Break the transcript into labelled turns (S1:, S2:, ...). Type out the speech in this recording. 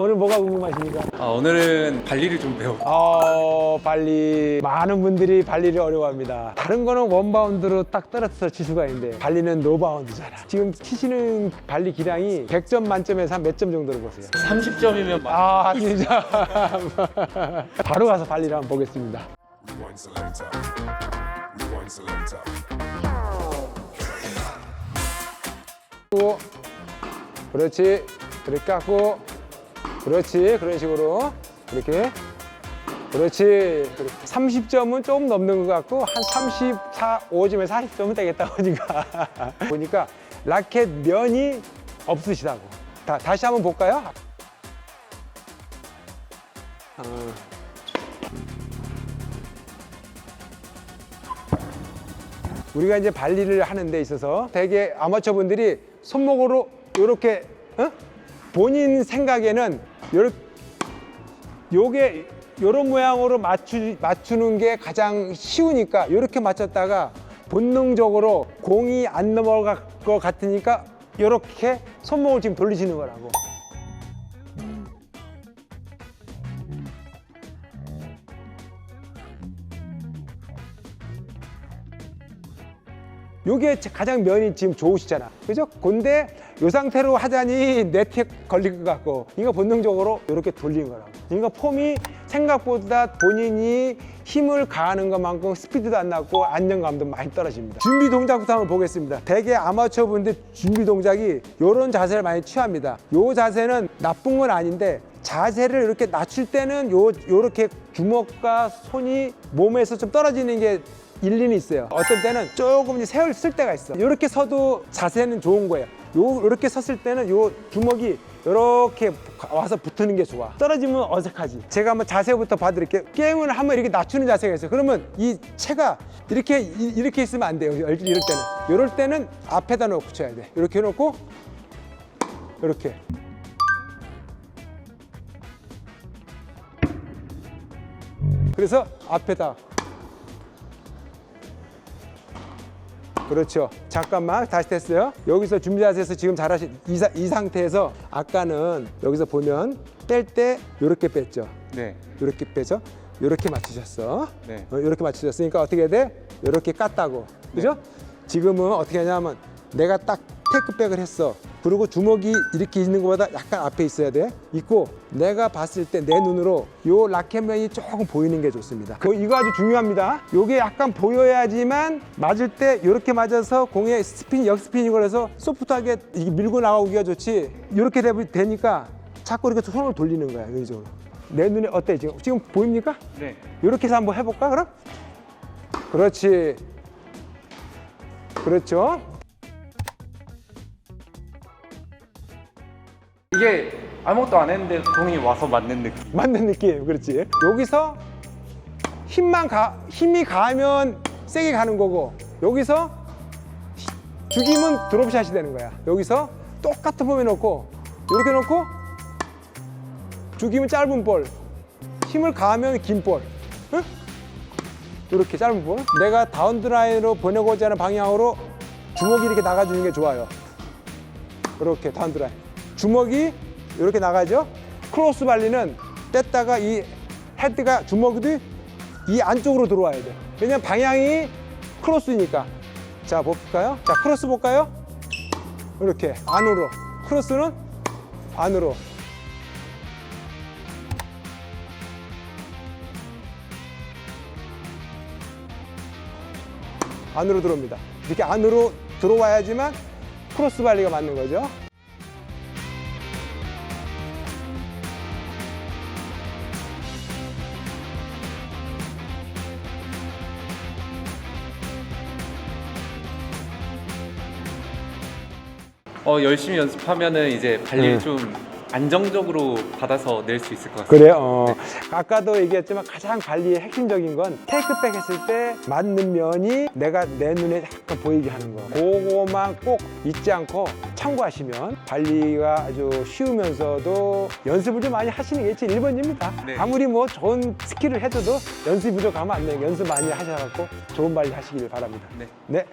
S1: 오늘 뭐가 궁금하십니까?
S2: 아, 오늘은 발리를 좀 배워.
S1: 어, 발리 많은 분들이 발리를 어려워합니다. 다른 거는 원바운드로 딱 떨어져서 칠 수가 있는데 발리는 노바운드잖아. 지금 치시는 발리 기량이 100점 만점에서 한 몇 점 정도로 보세요?
S2: 30점이면
S1: 아, 진짜. 바로 가서 발리를 한번 보겠습니다.
S3: Rewind selector. Rewind selector.
S1: 깎고, 그렇지. 그렇게 깎고, 그렇지. 그런 식으로. 이렇게. 그렇지. 30점은 조금 넘는 것 같고, 한 34, 5점에서 40점은 되겠다, 보니까. 보니까 라켓 면이 없으시다고. 다, 다시 한번 볼까요? 어. 우리가 이제 발리를 하는 데 있어서 되게 아마추어 분들이 손목으로 이렇게 어? 본인 생각에는 요렇게 요게 요런 모양으로 맞추, 맞추는 게 가장 쉬우니까 이렇게 맞췄다가 본능적으로 공이 안 넘어갈 것 같으니까 이렇게 손목을 지금 돌리시는 거라고. 요게 가장 면이 지금 좋으시잖아. 그죠? 근데 요 상태로 하자니 네트에 걸릴 것 같고, 이거 본능적으로 이렇게 돌리는 거라고. 그러니까 폼이 생각보다 본인이 힘을 가하는 것만큼 스피드도 안 나고 안정감도 많이 떨어집니다. 준비 동작부터 한번 보겠습니다. 대개 아마추어 분들 준비 동작이 이런 자세를 많이 취합니다. 요 자세는 나쁜 건 아닌데 자세를 이렇게 낮출 때는 요 요렇게 주먹과 손이 몸에서 좀 떨어지는 게 일리는 있어요. 어떤 때는 조금 세월 쓸 때가 있어. 이렇게 서도 자세는 좋은 거예요. 요 이렇게 섰을 때는 요 주먹이 이렇게 와서 붙는 게 좋아. 떨어지면 어색하지. 제가 한번 자세부터 봐드릴게요. 게임을 한번 이렇게 낮추는 자세가 있어요. 그러면 이 채가 이렇게 이- 이렇게 있으면 안 돼요. 이럴 때는. 이럴 때는 앞에다 놓고 쳐야 돼. 이렇게 놓고 이렇게. 그래서 앞에다 그렇죠. 잠깐만 다시 됐어요. 여기서 준비 자세에서 지금 잘하신 이, 사- 이 상태에서 아까는 여기서 보면 뺄 때 이렇게 뺐죠.
S2: 네.
S1: 이렇게 빼죠. 이렇게 맞추셨어.
S2: 네.
S1: 어, 이렇게 맞추셨으니까 어떻게 해야 돼? 이렇게 깠다고. 그죠? 지금은 어떻게 하냐면 내가 딱 테이크백을 했어. 그리고 주먹이 이렇게 있는 것보다 약간 앞에 있어야 돼. 있고 내가 봤을 때 내 눈으로 요 라켓면이 조금 보이는 게 좋습니다. 그 이거 아주 중요합니다. 요게 약간 보여야지만 맞을 때 이렇게 맞아서 공에 스핀 역스핀이 걸려서 소프트하게 밀고 나오기가 좋지. 이렇게 되- 되니까 자꾸 이렇게 손을 돌리는 거야 여기적으로. 내 눈에 어때 지금? 지금 보입니까?
S2: 네.
S1: 이렇게 해서 한번 해볼까 그럼? 그렇지. 그렇죠.
S2: 이게 아무것도 안 했는데 공이 와서 맞는 느낌.
S1: 맞는 느낌. 그렇지. 여기서 힘만 가 힘이 가면 세게 가는 거고 여기서 죽이면 드롭샷이 되는 거야. 여기서 똑같은 폼에 놓고 이렇게 놓고 죽이면 짧은 볼, 힘을 가하면 긴 볼. 응? 이렇게 짧은 볼. 내가 다운드라인으로 보내고자 하는 방향으로 주먹이 이렇게 나가주는 게 좋아요. 이렇게 다운드라인. 주먹이 이렇게 나가죠. 크로스 발리는 뗐다가 이 헤드가 주먹이 이 안쪽으로 들어와야 돼. 왜냐면 방향이 크로스니까. 자, 볼까요? 자, 크로스 볼까요? 이렇게 안으로. 크로스는 안으로. 안으로 들어옵니다. 이렇게 안으로 들어와야지만 크로스 발리가 맞는 거죠.
S2: 어, 열심히 연습하면은 이제 발리를
S1: 네.
S2: 좀 안정적으로 받아서 낼 수 있을 것 같아요.
S1: 그래요. 어. 아까도 얘기했지만 가장 관리의 핵심적인 건 테이크백 했을 때 맞는 면이 내가 내 눈에 약간 보이게 하는 거. 그거만 꼭 잊지 않고 참고하시면 관리가 아주 쉬우면서도 연습을 좀 많이 하시는 게 제일 1번입니다.
S2: 네.
S1: 아무리 뭐 좋은 스킬을 해줘도 연습이 부족하면 안 돼요. 연습 많이 하셔갖고 좋은 관리 하시길 바랍니다.
S2: 네.
S1: 네.